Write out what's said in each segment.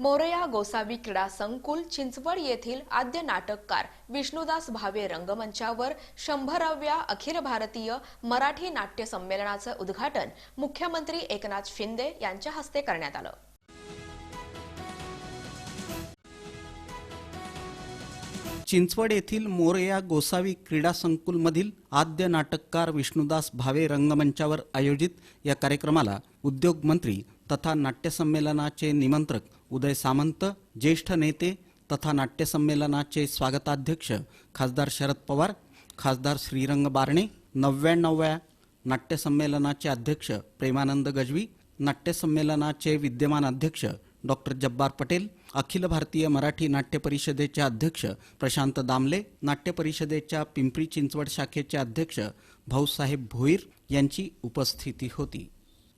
मोरया गोसावी क्रीडा संकुल चिंचवड येथील आद्य नाटककार विष्णुदास भावे रंगमंचावर शंभराव्या अखिल भारतीय मराठी नाट्य संमेलनाचं उद्घाटन मुख्यमंत्री एकनाथ शिंदे यांच्या हस्ते करण्यात आलं. चिंचवड येथील मोरया गोसावी क्रीडा संकुलमधील आद्य नाटककार विष्णुदास भावे रंगमंचावर आयोजित या कार्यक्रमाला उद्योग मंत्री तथा नाट्यसंमेलनाचे निमंत्रक उदय सामंत ज्येष्ठ नेते तथा नाट्यसंमेलनाचे स्वागताध्यक्ष खासदार शरद पवार खासदार श्रीरंग बारणे नव्याण्णव्या नाट्यसंमेलनाचे अध्यक्ष प्रेमानंद गजवी नाट्यसंमेलनाचे विद्यमान अध्यक्ष डॉक्टर जब्बार पटेल अखिल भारतीय मराठी नाट्य परिषदेचे अध्यक्ष प्रशांत दामले नाट्य परिषदेच्या पिंपरी चिंचवड शाखेचे अध्यक्ष भाऊसाहेब भोईर यांची उपस्थिती होती.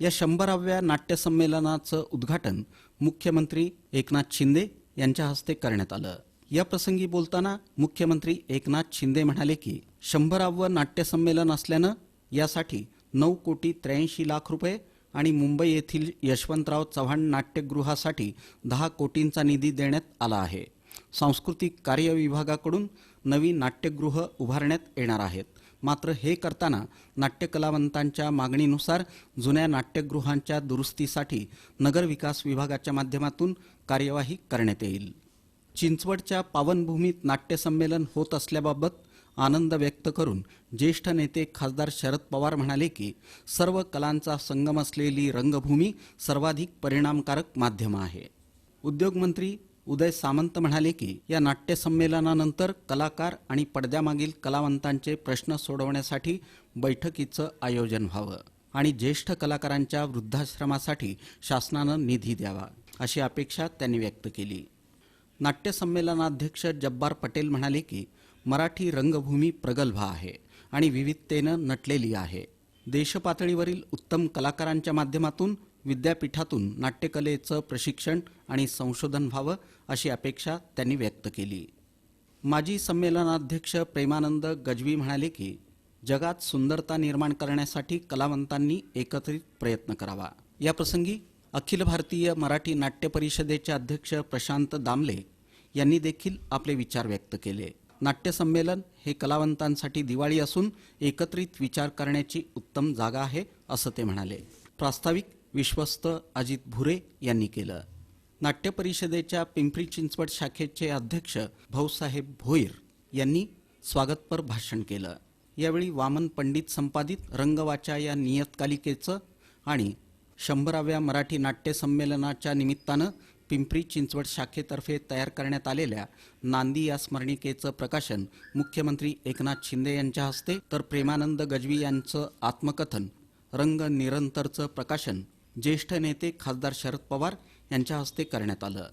या शंभराव्या नाट्यसंमेलनाचं उद्घाटन मुख्यमंत्री एकनाथ शिंदे यांच्या हस्ते करण्यात आलं. या प्रसंगी बोलताना मुख्यमंत्री एकनाथ शिंदे म्हणाले की शंभरावं नाट्यसंमेलन असल्यानं यासाठी नऊ कोटी त्र्याऐंशी लाख रुपये आणि मुंबई येथील यशवंतराव चव्हाण नाट्यगृहासाठी दहा कोटींचा निधी देण्यात आला आहे. सांस्कृतिक कार्य विभागाकडून नवी नाट्यगृह उभारण्यात येणार आहेत. मात्र हे करताना नाट्यकलावंतांच्या मागणीनुसार जुन्या नाट्यगृहांच्या दुरुस्तीसाठी नगरविकास विभागाच्या माध्यमातून कार्यवाही करण्यात येईल. चिंचवडच्या पावनभूमीत नाट्यसंमेलन होत असल्याबाबत आनंद व्यक्त करून ज्येष्ठ नेते खासदार शरद पवार म्हणाले की सर्व कलांचा संगम असलेली रंगभूमी सर्वाधिक परिणामकारक माध्यम आहे. उद्योगमंत्री उदय सामंत म्हणाले की या नाट्यसंमेलनानंतर कलाकार आणि पडद्यामागील कलावंतांचे प्रश्न सोडवण्यासाठी बैठकीचं आयोजन व्हावं आणि ज्येष्ठ कलाकारांच्या वृद्धाश्रमासाठी शासनानं निधी द्यावा अशी अपेक्षा त्यांनी व्यक्त केली. नाट्यसंमेलनाध्यक्ष जब्बार पटेल म्हणाले की मराठी रंगभूमी प्रगल्भ आहे आणि विविधतेनं नटलेली आहे. देशपातळीवरील उत्तम कलाकारांच्या माध्यमातून विद्यापीठातून नाट्यकलेचं प्रशिक्षण आणि संशोधन व्हावं अशी अपेक्षा त्यांनी व्यक्त केली. माजी संमेलनाध्यक्ष प्रेमानंद गजवी म्हणाले की जगात सुंदरता निर्माण करण्यासाठी कलावंतांनी एकत्रित प्रयत्न करावा. या प्रसंगी अखिल भारतीय मराठी नाट्य परिषदेचे अध्यक्ष प्रशांत दामले यांनी देखील आपले विचार व्यक्त केले. नाट्यसंमेलन हे कलावंतांसाठी दिवाळी असून एकत्रित विचार करण्याची उत्तम जागा आहे असं ते म्हणाले. प्रास्ताविक विश्वस्त अजित भुरे यांनी केलं. नाट्य परिषदेच्या पिंपरी चिंचवड शाखेचे अध्यक्ष भाऊसाहेब भोईर यांनी स्वागतपर भाषण केलं. यावेळी वामन पंडित संपादित रंगवाचा या नियतकालिकेचं आणि शंभराव्या मराठी नाट्य संमेलनाच्या निमित्तानं पिंपरी चिंचवड शाखेतर्फे तयार करण्यात आलेल्या नांदी या स्मरणिकेचं प्रकाशन मुख्यमंत्री एकनाथ शिंदे यांच्या हस्ते तर प्रेमानंद गजवी यांचं आत्मकथन रंग निरंतरचं प्रकाशन ज्येष्ठ नेते खासदार शरद पवार यांच्या हस्ते करण्यात आलं.